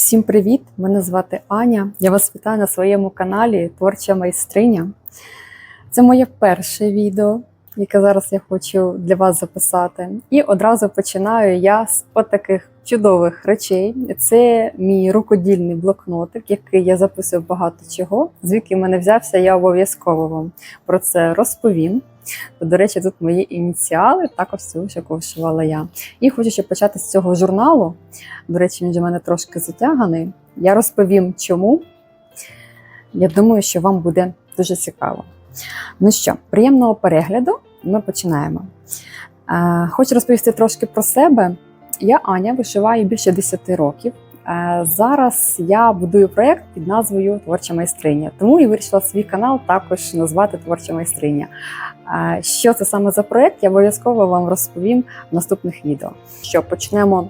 Всім привіт! Мене звати Аня. Я вас вітаю на своєму каналі Творча майстриня. Це моє перше відео, яке зараз я хочу для вас записати. І одразу починаю я з отаких чудових речей. Це мій рукодільний блокнотик, який я записую багато чого. Звідки мене взявся, я обов'язково вам про це розповім. До речі, тут мої ініціали, також цю яку вишивала я. І хочу ще почати з цього журналу. До речі, він же мене трошки затяганий. Я розповім, чому. Я думаю, що вам буде дуже цікаво. Ну що, приємного перегляду, ми починаємо. Е, Хочу розповісти трошки про себе. Я Аня, вишиваю більше 10 років. Е, Зараз я будую проєкт під назвою Творча майстриня. Тому і вирішила свій канал також назвати Творча майстриня. Е, Що це саме за проєкт, я обов'язково вам розповім в наступних відео. Що почнемо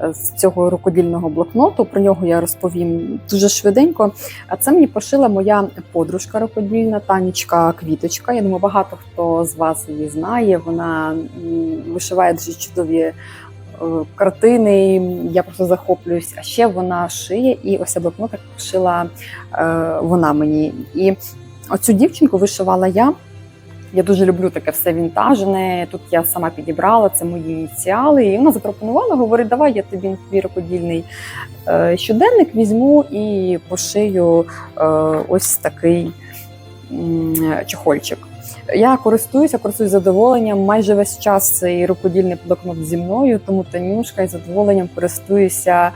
е, з цього рукодільного блокноту. Про нього я розповім дуже швиденько. Це мені пошила моя подружка рукодільна Танічка Квіточка. Я думаю, багато хто з вас її знає. Вона вишиває дуже чудові картини. Я просто захоплююсь. А ще вона шиє, і ось цей блокнотик пошила е, вона мені. І оцю дівчинку вишивала я. Я дуже люблю таке все вінтажне. Тут я сама підібрала це мої ініціали. І вона запропонувала, говорить, давай я тобі твій рукодільний е, щоденник візьму і пошию е, ось такий чохольчик. Я користуюся, користуюсь задоволенням. Майже весь час цей рукодільний блокнот зі мною, тому Танюшка із задоволенням користуюся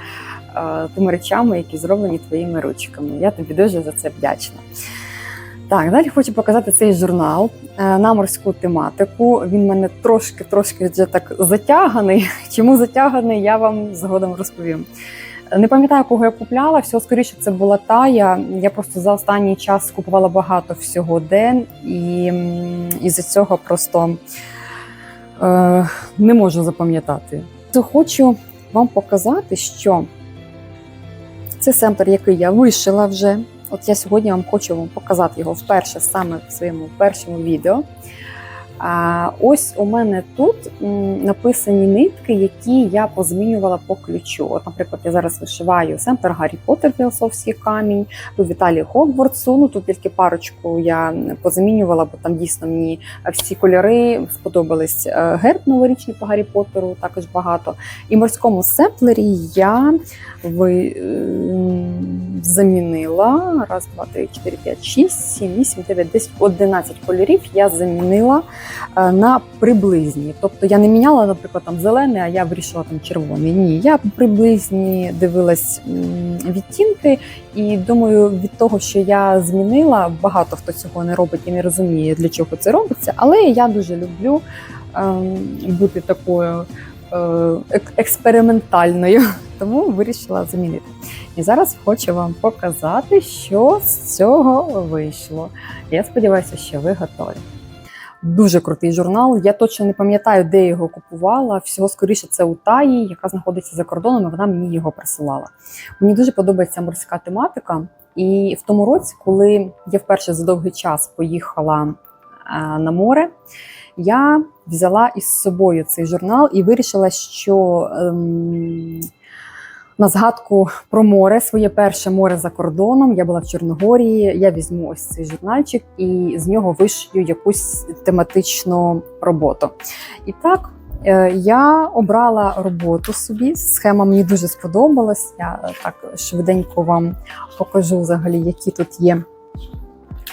е, тими речами, які зроблені твоїми ручками. Я тобі дуже за це вдячна. Так, далі хочу показати цей журнал е, на морську тематику. Він мене трошки-трошки вже так затяганий. Чому затяганий, я вам згодом розповім. Не пам'ятаю, кого я купляла, всього скоріше це була тая. Я просто за останній час купувала багато всього день, і м, із-за цього просто е, не можу запам'ятати. Хочу вам показати, що це семплер, який я вишила вже. От я сьогодні вам хочу вам показати його вперше саме в своєму першому відео. А ось у мене тут написані нитки, які я позмінювала по ключу. От, наприклад, я зараз вишиваю семплер Гаррі Поттер філософський камінь, у Віталії Хогвартсу. Ну тут тільки парочку я позамінювала, бо там дійсно мені всі кольори сподобались. Е, Герб новорічний по Гаррі Поттеру також багато. І морському семплері я ви, ем, замінила раз, два, три, чотири, п'ять, шість, сім, вісім, дев'ять, десять, одинадцять кольорів. Я замінила е, на приблизні. Тобто я не міняла, наприклад, там зелений, а я вирішила там червоний. Ні, я приблизні дивилась відтінки, і думаю, від того, що я змінила, багато хто цього не робить і не розуміє, для чого це робиться. Але я дуже люблю ем, бути такою е, експериментальною, тому вирішила замінити. І зараз хочу вам показати, що з цього вийшло. Я сподіваюся, що ви готові. Дуже крутий журнал. Я точно не пам'ятаю, де я його купувала. Всього скоріше, це у Таї, яка знаходиться за кордоном, і вона мені його присилала. Мені дуже подобається морська тематика. І в тому році, коли я вперше за довгий час поїхала е, на море, я взяла із собою цей журнал і вирішила, що ем, на згадку про море, своє перше море за кордоном. Я була в Чорногорії. Я візьму ось цей журнальчик і з нього вишию якусь тематичну роботу. І так. е, Я обрала роботу собі. Схема мені дуже сподобалась. Я так швиденько вам покажу взагалі, які тут є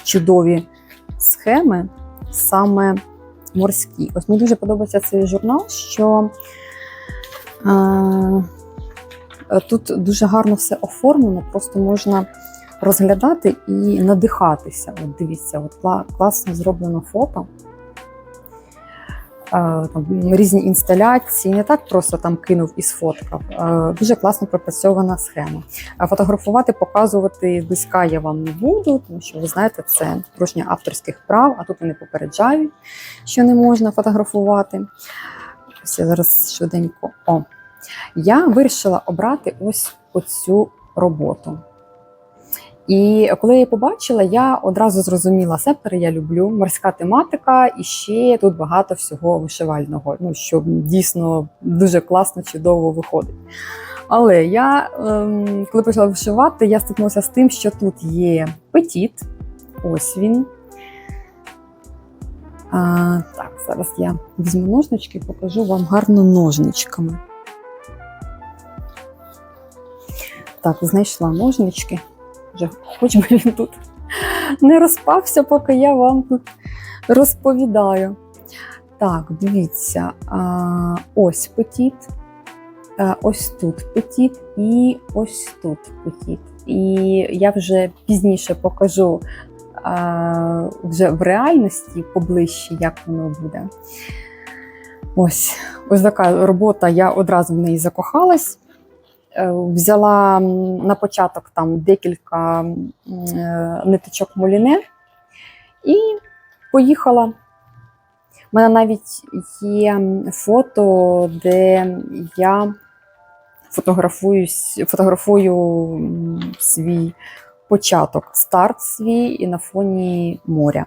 чудові схеми, саме морські. Ось мені дуже подобається цей журнал, що е, Тут дуже гарно все оформлено, просто можна розглядати і надихатися. От дивіться, от класно зроблено фото. Е, Там різні інсталяції, не так просто там кинув і сфоткав. Е, Дуже класно пропрацьована схема. Фотографувати, показувати зблизька я вам не буду, тому що ви знаєте, це порушення авторських прав, а тут вони попереджають, що не можна фотографувати. Ось я зараз швиденько. О, я вирішила обрати ось оцю роботу. І коли я її побачила, я одразу зрозуміла, септори я люблю, морська тематика, і ще тут багато всього вишивального, ну що дійсно дуже класно, чудово виходить. Але я, ем, коли почала вишивати, я стикнулася з тим, що тут є петіт. Ось він. А, так, зараз я візьму ножнички і покажу вам гарно ножничками. Так, знайшла ножнички. Вже хоч би він тут не розпався, поки я вам тут розповідаю. Так, дивіться, ось петіт, ось тут петіт і ось тут петіт. І я вже пізніше покажу вже в реальності поближче, як воно буде. Ось, ось така робота, я одразу в неї закохалась. Е, Взяла на початок там декілька е, ниточок муліне і поїхала. У мене навіть є фото, де я фотографую свій початок, старт свій і на фоні моря.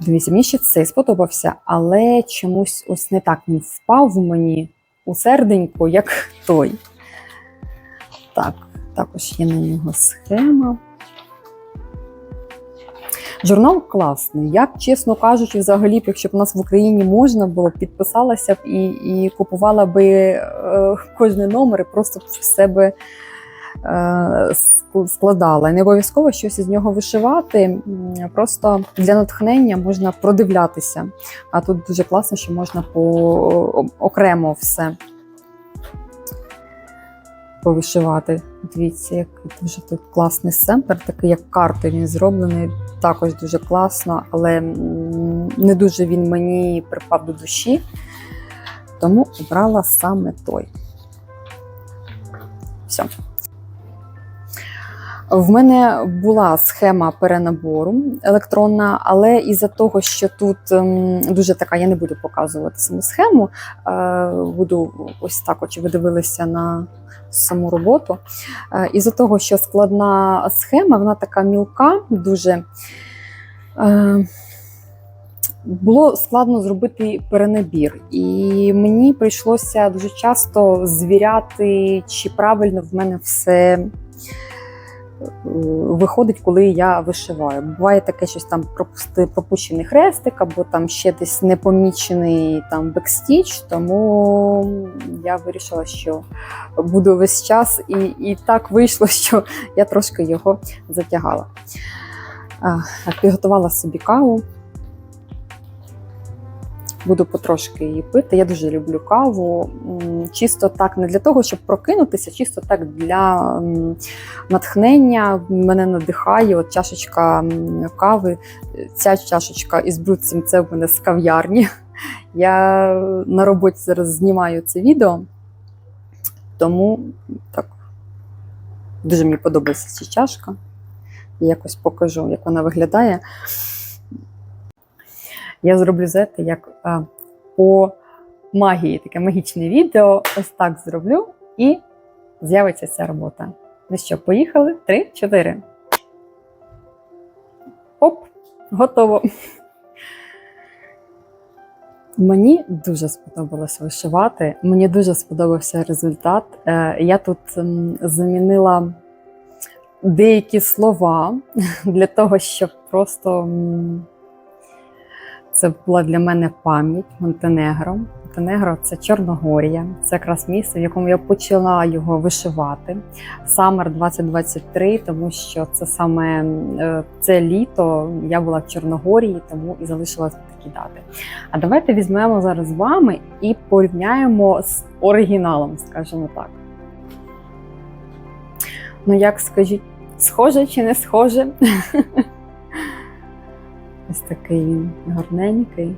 Дивіться, мені ще цей сподобався, але чомусь ось не так він впав в мені у серденько, як той. Так, також є на нього схема. Журнал класний. Я чесно кажучи, взагалі, якщо б у нас в Україні можна було, підписалася б і, і купувала би е, кожний номер і просто б в себе е, складала. Не обов'язково щось із нього вишивати. Просто для натхнення можна продивлятися. А тут дуже класно, що можна по окремо все повишивати. Дивіться, як дуже тут класний семпер, такий як карти він зроблений. Також дуже класно, але не дуже він мені припав до душі, тому обрала саме той. Все. В мене була схема перенабору електронна, але із-за того, що тут ем, дуже така, я не буду показувати саму схему, е, буду ось так, от, ви дивилися на саму роботу. Е, Із-за того, що складна схема, вона така мілка, дуже е, було складно зробити перенабір. І мені прийшлося дуже часто звіряти, чи правильно в мене все. Виходить, коли я вишиваю. Буває таке щось там пропущений хрестик, або там ще десь непомічений там бекстіч, тому я вирішила, що буду весь час, і, і так вийшло, що я трошки його затягала. Підготувала собі каву. Буду потрошки її пити. Я дуже люблю каву. Чисто так, не для того, щоб прокинутися, чисто так для натхнення. Мене надихає от чашечка кави. Ця чашечка із брудцем це в мене з кав'ярні. Я на роботі зараз знімаю це відео, тому так дуже мені подобається ця чашка. Я якось покажу, як вона виглядає. Я зроблю знаєте, як а, по магії, таке магічне відео. Ось так зроблю, і з'явиться ця робота. Ну що, поїхали? Три, чотири. Оп, готово. Мені дуже сподобалось вишивати. Мені дуже сподобався результат. Е, Я тут м, замінила деякі слова для того, щоб просто це була для мене пам'ять Монтенегро. Монтенегро це Чорногорія, це якраз місце, в якому я почала його вишивати. Самер 2023, тому що це саме е, це літо. Я була в Чорногорії, тому і залишила такі дати. А давайте візьмемо зараз з вами і порівняємо з оригіналом, скажімо так. Ну, як скажіть, схоже чи не схоже? Ось такий він гарненький.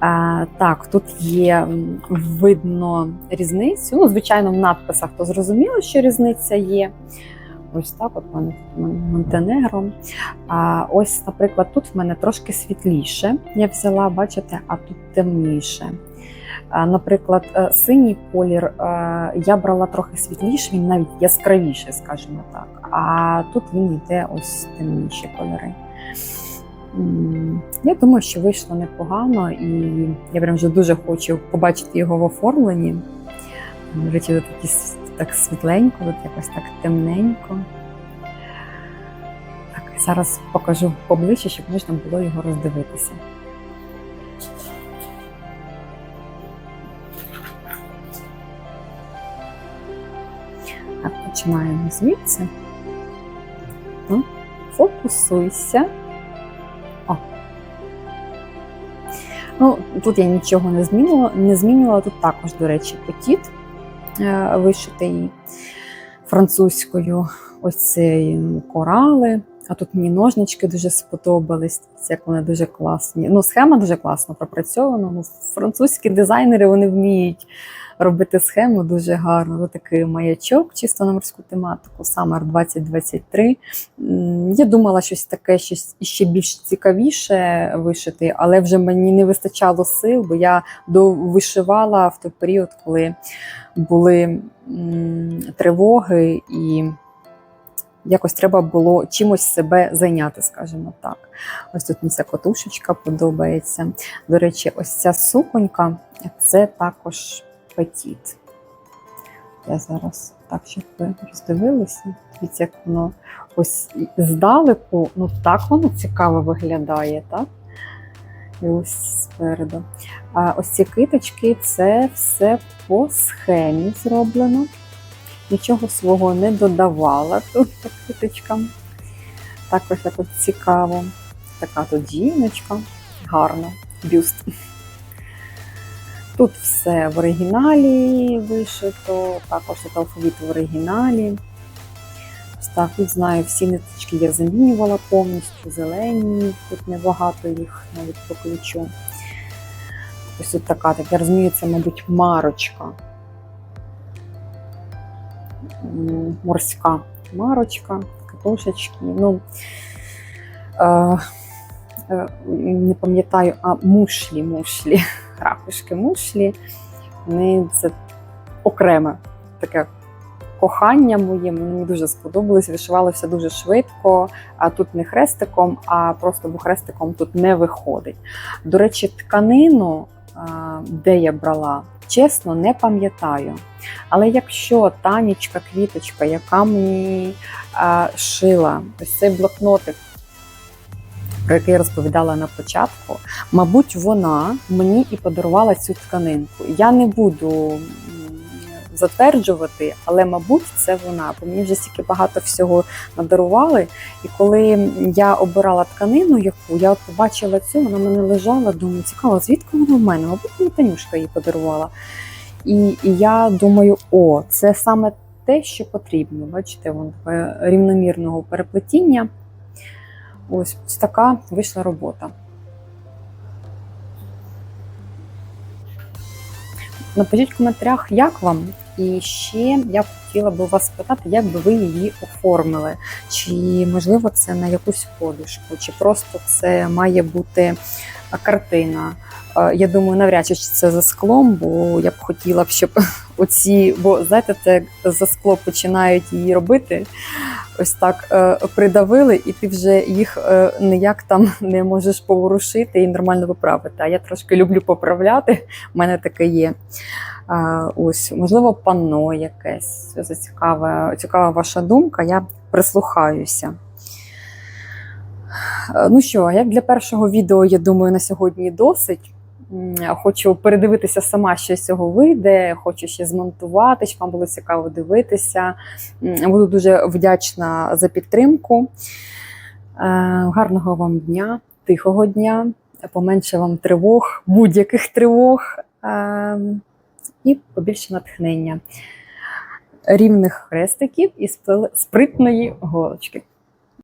А, так, тут є видно різницю. Ну, звичайно, в надписах то зрозуміло, що різниця є. Ось так, от в мене Монтенегро. А ось, наприклад, тут в мене трошки світліше. Я взяла, бачите, а тут темніше. А, Наприклад, е, синій колір е, я брала трохи світліше, він навіть яскравіший, скажімо так. А тут він йде ось темніші кольори. Я думаю, що вийшло непогано, і я прям вже дуже хочу побачити його в оформленні. Речі, тут так світленько, тут якось так темненько. Так, зараз покажу поближче, щоб можна було його роздивитися. Так, починаємо звідси. Ну, Фокусуйся. Ну, тут я нічого не змінювала, не змінювала. Тут також, до речі, потіт е, вишитий французькою. Ось ці корали. А тут мені ножнички дуже сподобались, як вони дуже класні. Ну, схема дуже класно пропрацьована. Ну, французькі дизайнери вони вміють робити схему дуже гарно. Тут такий маячок, чисто на морську тематику, Summer 2023. Я думала щось таке, щось ще більш цікавіше вишити, але вже мені не вистачало сил, бо я довишивала в той період, коли були тривоги і. Якось треба було чимось себе зайняти, скажімо так. Ось тут мені ця котушечка подобається. До речі, ось ця суконька це також петіт. Я зараз так, щоб ви роздивилися. Дивіться, як воно ось здалеку, ну так воно цікаво виглядає, так? І ось спереду. А ось ці киточки це все по схемі зроблено. Нічого свого не додавала тут по киточкам. Також так от цікаво. Така тут жіночка, гарно, бюст. Тут все в оригіналі вишито, також тут алфавіт в оригіналі. Так, тут знаю, всі ниточки я замінювала повністю, зелені, тут небагато їх навіть по ключу. Ось тут така, так я розумію, це, мабуть, марочка. Морська марочка, катушечки. Ну, е, е, не пам'ятаю, а мушлі, мушлі, ракушки мушлі. Вони це окреме таке кохання моє. Мені дуже сподобалось. Вишивалося дуже швидко. А тут не хрестиком, а просто бо хрестиком тут не виходить. До речі, тканину, а, де я брала, чесно, не пам'ятаю. Але якщо танічка, квіточка, яка мені а, шила ось цей блокнотик, про який я розповідала на початку, мабуть, вона мені і подарувала цю тканинку. Я не буду затверджувати, але, мабуть, це вона, бо мені вже стільки багато всього надарували. І коли я обирала тканину, яку я от побачила цю, вона мене лежала, думаю, цікаво, звідки вона в мене? Мабуть, мені Танюшка її подарувала. І, і я думаю, о, це саме те, що потрібно. Бачите, вон рівномірного переплетіння. Ось, ось така вийшла робота. Напишіть в коментарях, як вам. І ще я б хотіла би вас спитати, як би ви її оформили. Чи можливо це на якусь подушку, чи просто це має бути картина. Я думаю, навряд чи це за склом, бо я б хотіла б, щоб оці, бо знаєте, це за скло починають її робити. Ось так е, придавили, і ти вже їх е, ніяк там не можеш поворушити і нормально поправити. А я трошки люблю поправляти. У мене таке є. Ось, можливо, панно якесь. Це цікава, цікава ваша думка. Я прислухаюся. Ну що, як для першого відео, я думаю, на сьогодні досить. Хочу передивитися сама, що з цього вийде. Хочу ще змонтувати, щоб вам було цікаво дивитися. Буду дуже вдячна за підтримку. Гарного вам дня, тихого дня, поменше вам тривог, будь-яких тривог е, і побільше натхнення. Рівних хрестиків і спритної голочки.